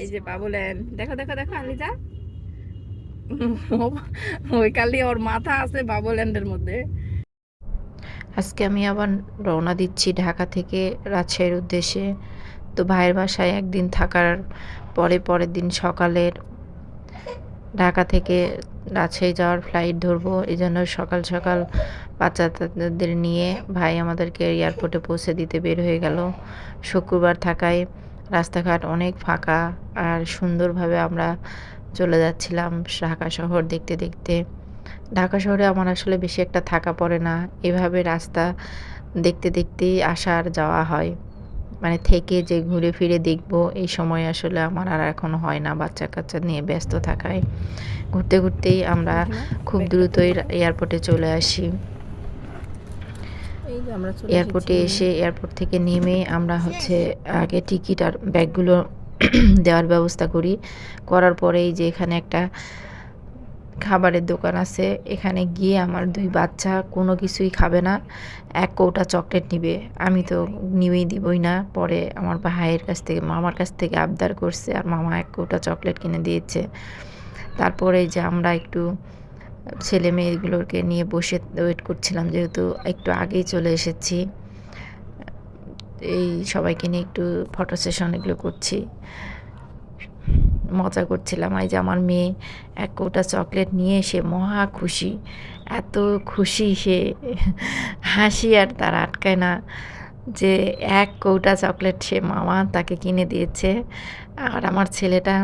এই যে বাবুলেন দেখো দেখো দেখো আলিজা ওই কালি ওর মাথা আছে বাবুল্যান্ডের মধ্যে। আজকে আমি আবার রওনা দিচ্ছি ঢাকা থেকে রাজশাহীর উদ্দেশ্যে। তো ভাইয়ের বাসায় একদিন থাকার পরে পরের দিন সকালের ঢাকা থেকে রাজশাহী যাওয়ার ফ্লাইট ধরবো। এই জন্য সকাল সকাল বাচ্চাদের নিয়ে ভাই আমাদেরকে এয়ারপোর্টে পৌঁছে দিতে বের হয়ে গেল। শুক্রবার থাকায় রাস্তাঘাট অনেক ফাঁকা আর সুন্দরভাবে আমরা চলে যাচ্ছিলাম ঢাকা শহর দেখতে দেখতে। ঢাকা শহরে আমার আসলে বেশি একটা থাকা পড়ে না। এভাবে রাস্তা দেখতে দেখতেই আসা আর যাওয়া হয়। মানে থেকে যে ঘুরে ফিরে দেখব এই সময় আসলে আমার আর এখন হয় না বাচ্চা কাচ্চা নিয়ে ব্যস্ত থাকায়। ঘুরতে ঘুরতেই আমরা খুব দ্রুতই এয়ারপোর্টে চলে আসি। এয়ারপোর্টে এসে এয়ারপোর্ট থেকে নেমে আমরা হচ্ছে আগে টিকিট আর ব্যাগগুলো দেওয়ার ব্যবস্থা করি। করার পরেই যে এখানে একটা খাবারের দোকান আছে এখানে গিয়ে আমার দুই বাচ্চা কোনো কিছুই খাবে না এক কৌটা চকলেট নিবে। আমি তো নিবেই দিবই না পরে আমার ভাইয়ের কাছ থেকে মামার কাছ থেকে আবদার করছে আর মামা এক কৌটা চকলেট কিনে দিয়েছে। তারপরে যে আমরা একটু ছেলে মেয়েগুলোকে নিয়ে বসে ওয়েট করছিলাম, যেহেতু একটু আগেই চলে এসেছি। এই সবাইকে নিয়ে একটু ফটো সেশন এগুলো করছি। মজা করছিলাম। এই যে আমার মেয়ে এক কৌটা চকলেট নিয়ে সে মহা খুশি। এত খুশি সে। হাসি আর তার আটকায় না যে এক কৌটা চকলেট সে মামা তাকে কিনে দিয়েছে। আর আমার ছেলেটা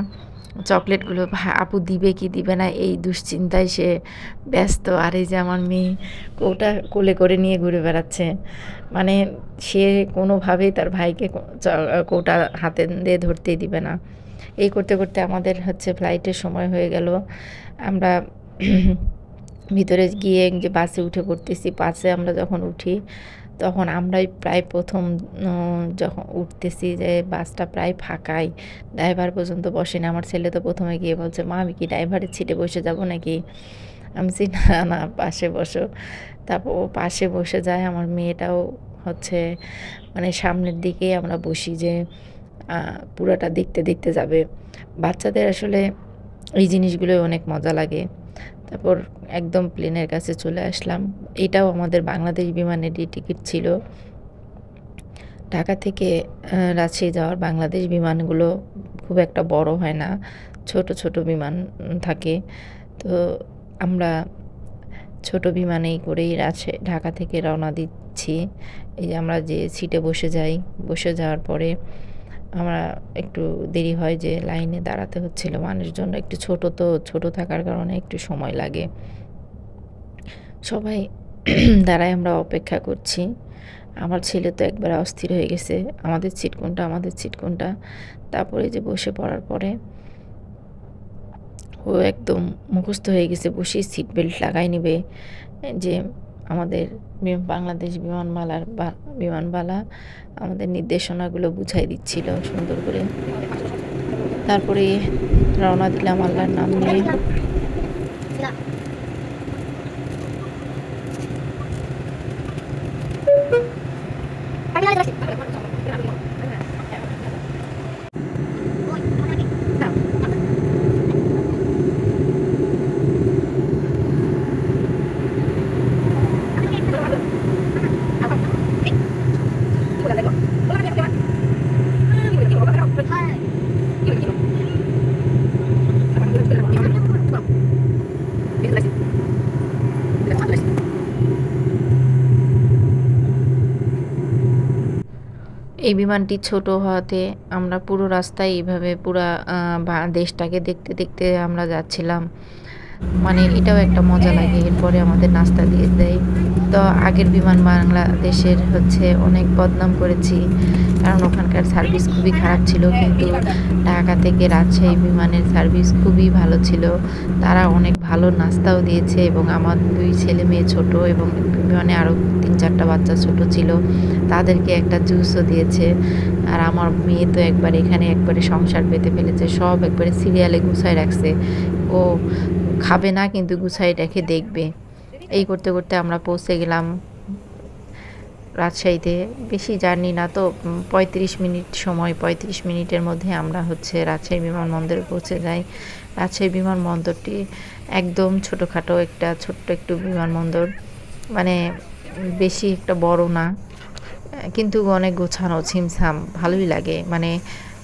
চকলেটগুলো আপু দিবে কি দিবে না, এই দুশ্চিন্তায় সে ব্যস্ত। আর এই যে আমার মেয়ে কৌটা কোলে করে নিয়ে ঘুরে বেড়াচ্ছে। মানে সে কোনোভাবেই তার ভাইকে কৌটা হাতে দিয়ে ধরতেই দিবে না। এই করতে করতে আমাদের হচ্ছে ফ্লাইটের সময় হয়ে গেল। আমরা ভিতরে গিয়ে যে বাসে উঠে পড়তেছি, বাসে আমরা যখন উঠি তখন আমরাই প্রায় প্রথম যখন উঠতেছি যে বাসটা প্রায় ফাঁকাই, ড্রাইভার পর্যন্ত বসেনি। আমার ছেলে তো প্রথমে গিয়ে বলছে, মা, আমি কি ড্রাইভারের ছিটে বসে যাব নাকি? আমি বলছি, না না, পাশে বসো। তারপর ও পাশে বসে যায়। আমার মেয়েটাও হচ্ছে মানে সামনের দিকেই আমরা বসি যে পুরোটা দেখতে দেখতে যাবে। বাচ্চাদের আসলে এই জিনিসগুলো অনেক মজা লাগে। তারপর একদম প্লেনের কাছে চলে আসলাম। এটাও আমাদের বাংলাদেশ বিমানেরই টিকিট ছিল। ঢাকা থেকে রাজশাহী যাওয়ার বাংলাদেশ বিমানগুলো খুব একটা বড় হয় না। ছোট ছোট বিমান থাকে। তো আমরা ছোট বিমানেই করেই রাজশাহী, ঢাকা থেকে রওনা দিচ্ছি। এই যে আমরা যে সিটে বসে যাই, বসে যাওয়ার পরে আমরা একটু দেরি হয় যে লাইনে দাঁড়াতে হচ্ছিল। মানুষজন একটু ছোট তো, ছোট থাকার কারণে একটু সময় লাগে। সবাই দাঁড়ায় আমরা অপেক্ষা করছি। আমার ছেলে তো একবার অস্থির হয়ে গেছে। আমাদের সিট কোনটা আমাদের সিট কোনটা তারপরে যে বসে পড়ার পরে ও একদম মুখস্থ হয়ে গেছে, বসেই সিট বেল্ট লাগাই নিবে। যে আমাদের বাংলাদেশ বিমানবালার বিমানবালা আমাদের নির্দেশনাগুলো বুঝাই দিচ্ছিল সুন্দর করে। তারপরে রওনা দিলাম আল্লাহর নাম নিয়ে। এই বিমানটি ছোট হওয়াতে আমরা পুরো রাস্তায় এইভাবে পুরা দেশটাকে দেখতে দেখতে আমরা যাচ্ছিলাম। মানে এটাও একটা মজা লাগে। এরপরে আমাদের নাস্তা দিয়ে দেয়। তো আগের বিমান বাংলাদেশের হচ্ছে অনেক বদনাম করেছি। কারণ ওখানকার সার্ভিস খুবই খারাপ ছিল। কিন্তু ঢাকা থেকে রাজশাহী বিমানের সার্ভিস খুবই ভালো ছিল। তারা অনেক ভালো নাস্তাও দিয়েছে এবং আমার দুই ছেলে মেয়ে ছোট এবং বিমানে আরও তিন চারটা বাচ্চা ছোট ছিল। তাদেরকে একটা জুসও দিয়েছে। আর আমার মেয়ে তো একবার এখানে একবারে সংসার পেতে ফেলেছে। সব একবারে সিরিয়ালে গুছায় রাখছে। ও খাবে না, কিন্তু গুছাই রেখে দেখবে। এই করতে করতে আমরা পৌঁছে গেলাম রাজশাহীতে। বেশি জার্নি না তো পঁয়ত্রিশ মিনিট সময়, পঁয়ত্রিশ মিনিটের মধ্যে আমরা হচ্ছে রাজশাহী বিমানবন্দরে পৌঁছে যাই। রাজশাহী বিমানবন্দরটি একদম ছোটোখাটো একটা, ছোট্ট একটু বিমানবন্দর। মানে বেশি একটা বড় না, কিন্তু অনেক গোছানো, ছিমছাম, ভালোই লাগে। মানে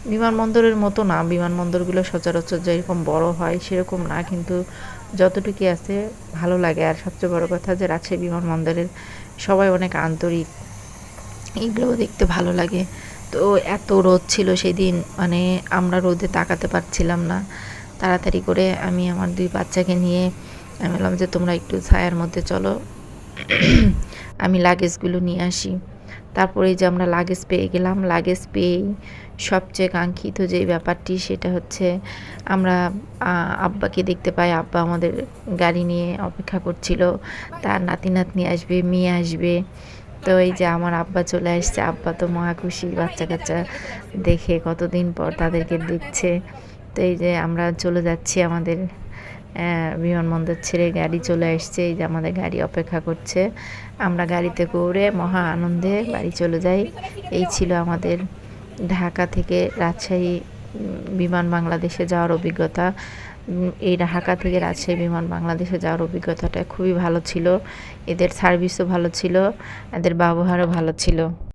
বিমানবন্দরের মতো না, বিমানবন্দরগুলো সচরাচর যেরকম বড় হয় সেরকম না, কিন্তু যতটুকু আছে ভালো লাগে। আর সবচেয়ে বড় কথা যে রাজশাহী বিমানবন্দরের সবাই অনেক আন্তরিক, এইগুলোও দেখতে ভালো লাগে। তো এত রোদ ছিল সেদিন মানে আমরা রোদে তাকাতে পারছিলাম না। তাড়াতাড়ি করে আমি আমার দুই বাচ্চাকে নিয়ে, আমি বললাম যে তোমরা একটু ছায়ার মধ্যে চলো। আমি লাগেজগুলো নিয়ে আসি। তারপরে যে আমরা লাগেজ পেয়ে গেলাম লাগেজ পেয়েই সবচেয়ে কাঙ্ক্ষিত যে ব্যাপারটি সেটা হচ্ছে আমরা আব্বাকে দেখতে পাই। আব্বা আমাদের গাড়ি নিয়ে অপেক্ষা করছিল। তার নাতি নাতনি আসবে, মেয়ে আসবে। তো এই যে আমার আব্বা চলে আসছে। আব্বা তো মহা খুশি বাচ্চা কাচ্চা দেখে কতদিন পর তাদেরকে দেখছে। তো এই যে আমরা চলে যাচ্ছি আমাদের বিমানবন্দর ছেড়ে গাড়ি চলে আসছে। এই যে আমাদের গাড়ি অপেক্ষা করছে। আমরা গাড়িতে করে মহা আনন্দে বাড়ি চলে যাই। এই ছিল আমাদের ঢাকা থেকে রাজশাহী বিমান বাংলাদেশে যাওয়ার অভিজ্ঞতা। এই ঢাকা থেকে রাজশাহী বিমান বাংলাদেশে যাওয়ার অভিজ্ঞতাটা খুবই ভালো ছিল। এদের সার্ভিসও ভালো ছিল। এদের ব্যবহারও ভালো ছিল।